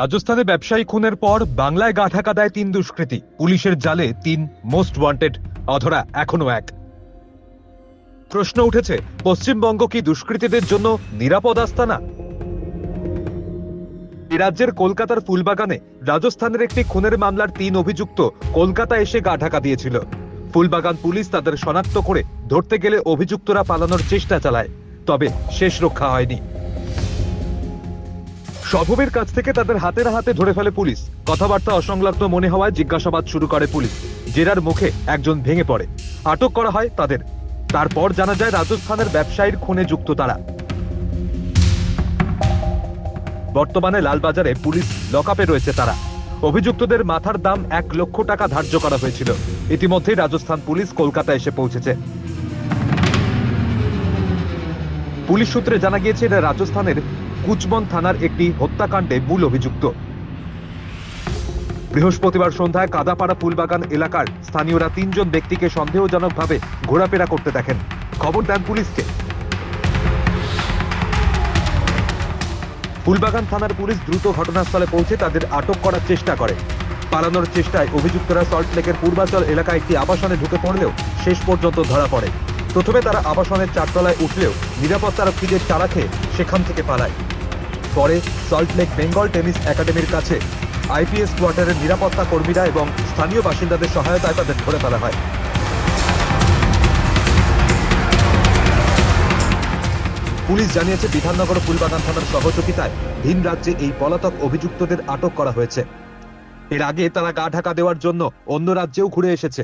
রাজস্থানে ব্যবসায়ী খুনের পর বাংলায় গা ঢাকা দেয় তিন দুষ্কৃতী। পুলিশের জালে তিন মোস্ট ওয়ান্টেড, অধরা এখনও এক। প্রশ্ন উঠেছে, পশ্চিমবঙ্গ কি দুষ্কৃতীদের জন্য নিরাপদ আস্তানা? রাজ্যের কলকাতার ফুলবাগানে রাজস্থানের একটি খুনের মামলার তিন অভিযুক্ত কলকাতা এসে গা ঢাকা দিয়েছিল। ফুলবাগান পুলিশ তাদের শনাক্ত করে ধরতে গেলে অভিযুক্তরা পালানোর চেষ্টা চালায়, তবে শেষ রক্ষা হয়নি। স্বভাবের কাছ থেকে তাদের হাতের হাতে ধরে ফেলে পুলিশ। কথাবার্তা অসংলগ্ন মনে হওয়ায় জিজ্ঞাসাবাদ শুরু করে পুলিশ। জেরার মুখে একজন ভেঙে পড়ে। আটক করা হয় তাদের। তারপর জানা যায় রাজস্থানের ব্যবসায়ীর খুনে যুক্ত তারা। বর্তমানে লালবাজারে পুলিশ লকআপে রয়েছে তারা। অভিযুক্তদের মাথার দাম এক লক্ষ টাকা ধার্য করা হয়েছিল। ইতিমধ্যেই রাজস্থান পুলিশ কলকাতা এসে পৌঁছেছে। পুলিশ সূত্রে জানা গিয়েছে এরা রাজস্থানের কুচবন থানার একটি হত্যাকাণ্ডে মূল অভিযুক্ত। বৃহস্পতিবার সন্ধ্যায় কাদাপাড়া ফুলবাগান এলাকার স্থানীয়রা তিনজন ব্যক্তিকে সন্দেহজনকভাবে ঘোরাফেরা করতে দেখেন। খবর দেন পুলিশকে। ফুলবাগান থানার পুলিশ দ্রুত ঘটনাস্থলে পৌঁছে তাদের আটক করার চেষ্টা করে। পালানোর চেষ্টায় অভিযুক্তরা সল্টলেকের পূর্বাচল এলাকায় একটি আবাসনে ঢুকে পড়লেও শেষ পর্যন্ত ধরা পড়ে। প্রথমে তারা আবাসনের চারতলায় উঠলেও নিরাপত্তারক্ষীদের তাড়া খেয়ে সেখান থেকে পালায়। পরে সল্টলেক বেঙ্গল টেনিস একাডেমির কাছে আইপিএস কোয়ার্টারের নিরাপত্তা কর্মীরা এবং স্থানীয় বাসিন্দাদের সহায়তায় তাদের ধরে ফেলা হয়। পুলিশ জানিয়েছে, বিধাননগর ফুলবাগান থানার সহযোগিতায় ভিন রাজ্যে এই পলাতক অভিযুক্তদের আটক করা হয়েছে। এর আগে তারা গা ঢাকা দেওয়ার জন্য অন্য রাজ্যেও ঘুরে এসেছে।